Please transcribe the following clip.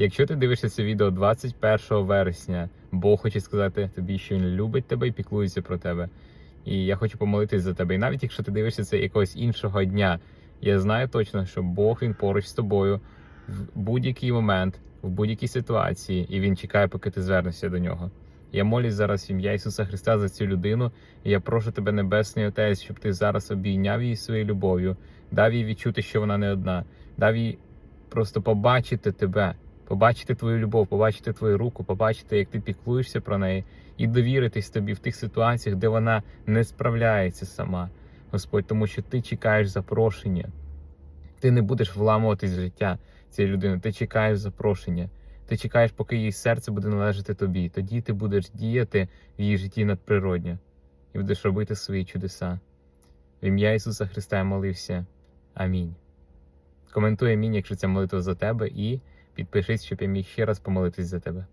Якщо ти дивишся це відео 21 вересня, Бог хоче сказати тобі, що він любить тебе і піклується про тебе. І я хочу помолитись за тебе. І навіть якщо ти дивишся це якогось іншого дня, я знаю точно, що Бог він поруч з тобою в будь-який момент, в будь-якій ситуації, і він чекає, поки ти звернешся до нього. Я молюсь зараз ім'я Ісуса Христа за цю людину, і я прошу тебе, Небесний Отець, щоб ти зараз обійняв її своєю любов'ю, дав їй відчути, що вона не одна, дав їй просто побачити тебе, побачити твою любов, побачити твою руку, побачити, як ти піклуєшся про неї, і довіритись тобі в тих ситуаціях, де вона не справляється сама, Господь, тому що ти чекаєш запрошення. Ти не будеш вламуватись в життя цієї людини, ти чекаєш запрошення. Ти чекаєш, поки її серце буде належати тобі. Тоді ти будеш діяти в її житті надприродньо і будеш робити свої чудеса. В ім'я Ісуса Христа я молився. Амінь. Коментуй амінь, якщо ця молитва за тебе, і підпишись, щоб я міг ще раз помолитись за тебе.